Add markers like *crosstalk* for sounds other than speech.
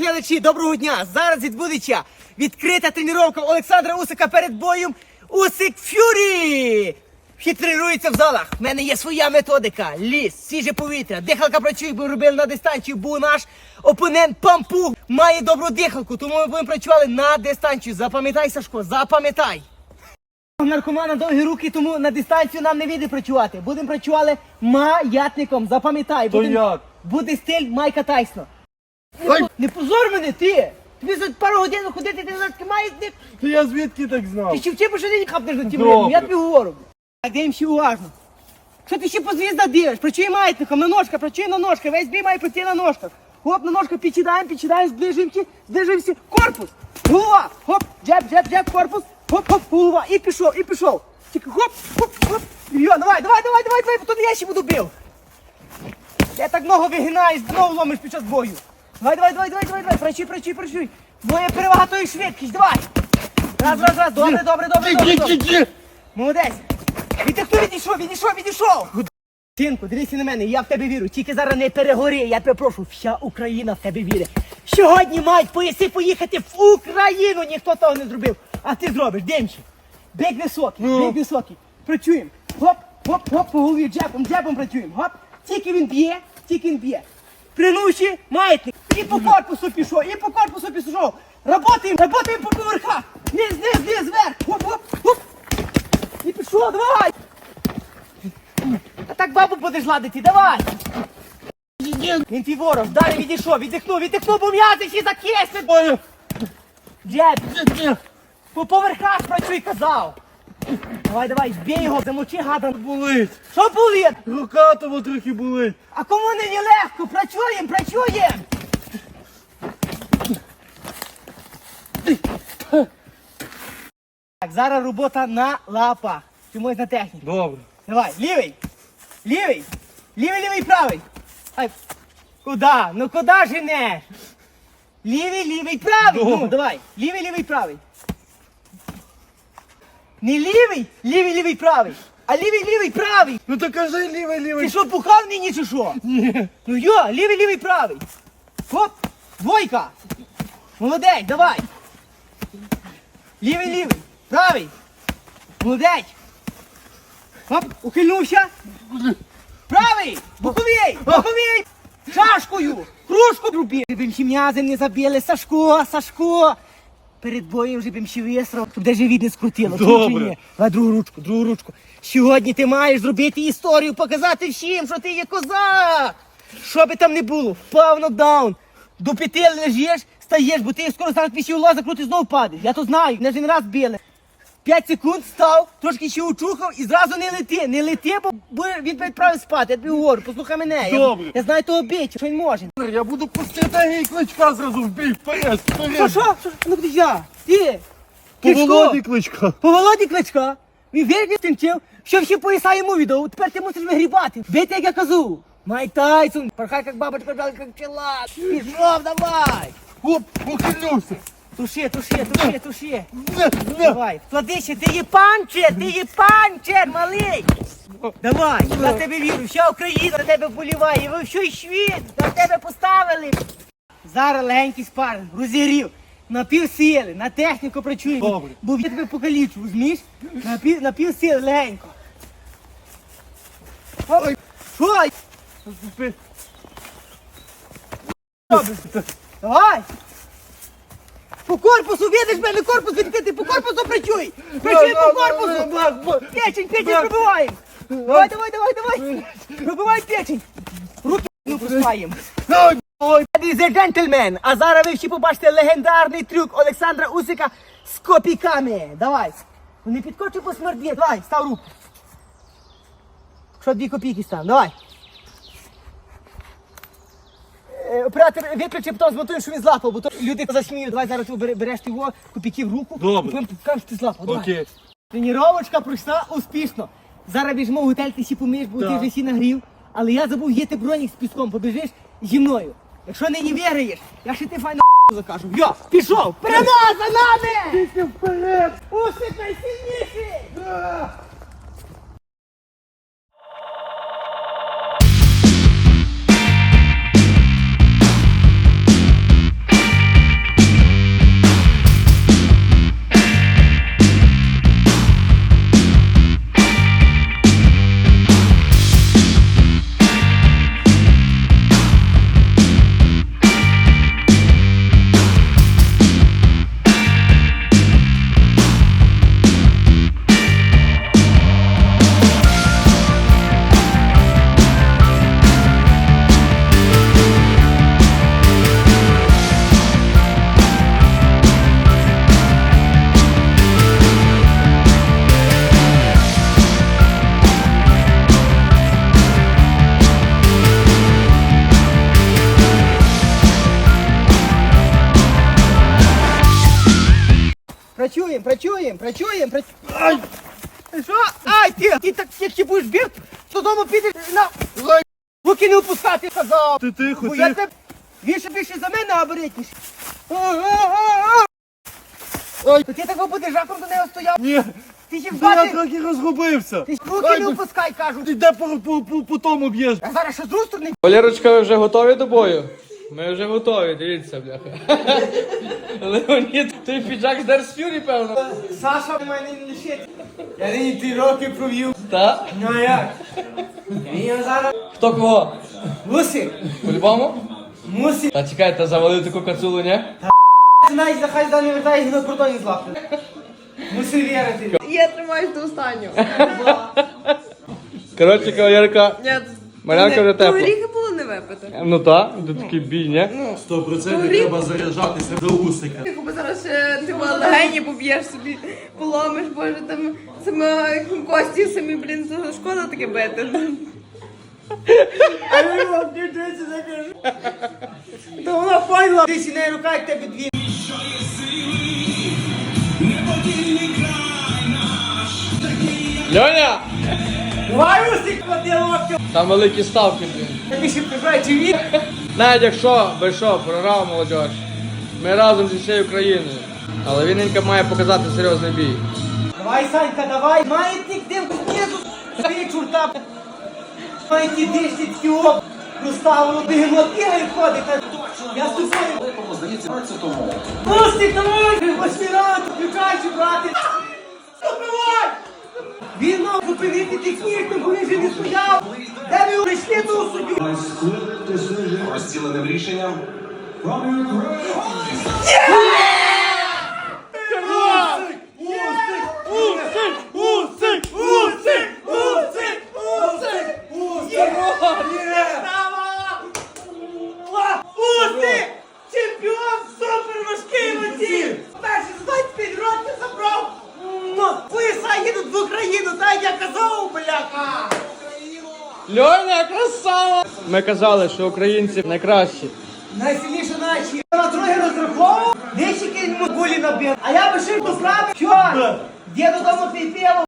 глядачі, доброго дня! Зараз відбудеться відкрита тренування Олександра Усика перед боєм Усик Фюрі! Тренуються в залах. В мене є своя методика. Ліс, свіже повітря. Дихалка працює, бо робили на дистанцію, бо наш опонент Пампу має добру дихалку, тому ми будемо працювати на дистанцію. Запам'ятай, Сашко, запам'ятай. У наркомана довгі руки, тому на дистанцію нам не вийде працювати. Будемо працювати маятником. Запам'ятай. Будем-? Буде стиль Майка Тайсона. Ай! Не позор мене, ти! Тобі за пару годин ходити, ти такий маятник. Та я звідки так Ти знав? ще вчи, що ти не хапнеш на тім Добре. я тобі говорю. Так дивимося уважно. Що ти ще по звіздах дивиш? Працюй маятником, на ножках, працюй на ножках, весь бій має працює на ножках. Хоп, на ножках підсідаємо, підсідаємо, зближуємося, зближуємося. Корпус! Голова! Хоп, джеб, джеб, джеб, корпус, хоп, хоп, голова, і пішов, і пішов. Тільки хоп, хоп, хоп. Йо, давай, давай, давай, давай, давай, бо то я ще буду бив. Я так много вигинаюсь, знову ломиш під час бою. Давай, давай, давай, давай, давай, давай, працюй, працюй, працюй. Моя перевага то і швидкість, давай. Раз, раз, раз, добре, добре, добре, добре. добре. Молодець. Відійшов, відійшов, відійшов, відійшов. Синку, дивися на мене, я в тебе вірю. Тільки зараз не перегори, я тебе прошу, вся Україна в тебе вірить. Сьогодні мають пояси поїхати в Україну, ніхто того не зробив. А ти зробиш, Демчик. Бік високий, Ну. бік високий. Працюємо. Хоп, хоп, хоп, по голові, джебом, джебом працюємо. Хоп. Тільки він б'є, тільки він б'є. Принуші, маятник. І по корпусу пішов, і по корпусу пішов. Работаємо, работаємо по поверхах. Низ, низ, низ, вверх. Хоп, хоп, хоп. І пішов, давай! А так бабу будеш ладити, давай! Він твій ворог, далі відійшов, віддихнув, віддихнув, бо м'язи всі закисне! Джеб, по поверхах працюй, казав! Давай, давай, збій його, замочи гада. Болить! Що болить? Рука того трохи болить! А кому не легко? Працюєм, працюєм! Зараз робота на лапах. Чомусь на техніку. Добре. Давай, лівий. Лівий. Лівий, лівий, правий. Ай. Куда? Ну куда женеш? Лівий, лівий, правий. Ну, давай. Лівий, лівий, правий. Не лівий, лівий, лівий, правий. А лівий, лівий, правий. Ну то кажи лівий, Ти лівий! що, бухав нині чи що? Ні! Ну йо, лівий, лівий, правий. Хоп, двойка. Молодець, давай. Лівий, лівий, правий. Молодець. Хоп, ухильнувся. Правий, боковий, боковий. Шашкою, кружку рубі. Бим ще м'язем не забили, Сашко, Сашко. Перед боєм вже бим ще висрав, щоб де живіт не скрутило. Добре. Давай другу ручку, другу ручку. Сьогодні ти маєш зробити історію, показати всім, що ти є козак. Що би там не було, впав нокдаун. До п'яти лежиш, стаєш, бо ти скоро станеш після ула закрути знову падаєш. Я то знаю, не один раз били. П'ять секунд став, трошки ще учухав і зразу не лети, не лети, бо буде- він тебе відправить спати. Я тобі говорю, послухай мене. Я, Добре. я знаю того бічу, що він може. Я буду по стратегії кличка зразу в бій, вперед, Що, вперед! що? що? Ну куди я? Ти? По Кличко? Володі кличка! По Володі Кличка. Він вірний тим чим, що всі пояса йому віддав. Тепер ти мусиш вигрібати. Бити, як я кажу. Майк Тайсон, порхай, як бабочка, як пчела. Пішов, давай. Оп, ухильнувся! Туши, туши, туши, туши. Давай, клади ще, ти є панчер, ти є панчер, малий. Давай, я тебе вірю, вся Україна на тебе вболіває, ви всій світ, на тебе поставили. Зараз легенький спаринг, розігрів. На пів сили, на техніку працюємо. Добре. Бо я тебе покалічу, розумієш? На пів, на пів сили, легенько. Ой, що? робиш? Давай! По корпусу, видиш мене корпус відкритий, по корпусу працюй! Працюй по корпусу! Печень, печень пробиваємо! Давай, давай, давай, давай! Пробивай печень! Руки ну пускаємо! Ladies and gentlemen, а зараз ви всі побачите легендарний трюк Олександра Усика з копійками. Давай. Не підкочуй по смерді. Давай, став руку. Що дві копійки став, давай. Е, Оператор, виключи, потім змотуємо, що він злапав, бо то люди засміють. Давай зараз ти бере- береш його, копійки в руку. Добре. і Потім покажеш, що ти злапав. Давай. Окей. Тренировочка пройшла успішно. Зараз біжимо в готель, ти всі помиєш, бо ти Так. вже всі нагрів. Але я забув їти бронік з піском, побіжиш зі мною. Якщо не виграєш, я ще ти файно *laughs* закажу. Йо, пішов! Перемога за нами! Тільки вперед! Усик найсильніший! А! працюємо, працюємо. Ай! Що? Ай, ти, ти так, як будеш бив, додому підеш на... Руки не опускати, казав. Ти тихо, Бо я тихо. тебе більше більше за мене оберетніш. Ой, то ти так будеш жахом до неї стояв. Ні, Ти ще та я вбати. трохи розгубився. Ти руки Ай, не опускай, кажуть. Ти де по, по, по, по тому б'єш? А зараз ще з другої сторони. Валерочка, ви вже готові до бою? Ми вже готові, дивіться, бляха. *laughs* Леонід, той піджак з Дерс Фюрі, певно. Саша в мене не лишить. Я нині три роки провів. Та? Ну а як? Він його зараз Хто кого? мусить. По-любому? Мусить. Та чекай, та завалив таку кацулу, ні? Навіть *laughs* захай не вертає, на кордоні злапне. Мусить вірити. Я тримаюсь до останнього. Коротше, кавалерка. Ні, Марянка вже тепла. Горіхи було не випити. Ну так, тут такий бій, ні? Сто процентів треба заряджатися до усика. Тихо, бо зараз ще ти була легені поб'єш собі, поломиш, боже, там саме кості самі, блін, шкода таке бити. А я вам не дивиться закажу. То вона файла. Ти сіне рука, як тебе дві. Льоня! Давай клади локтю. Там великі ставки, блін. Більше? Навіть якщо, ви що, програв молодь. Ми разом зі всією країною. Але Вінненька має показати серйозний бій. Давай, Санька, давай. Маятник дивку знизу. Ти чурта. Маятник дишці такі оп. Бігемо, бігає, ходить. Я з тобою. Пусти, давай. Восьмі ранку, включайся, брати. Забивай. Він мав зупинити технічно, бо він же не стояв. Де ви прийшли до суддю? розділеним рішенням Усик! Усик! Усик! Усик! Усик! Усик! Чемпіон супер важкий вазів! Перший за 25 років забрав! Ну, їдуть в Україну, так я казав, бляха! Льоня, красава! Ми казали, що українці найкращі. Найсильніше наші. На друге розраховував, дещики йому гулі набив. А я би ще поправив. Що? Діду додому піпіло.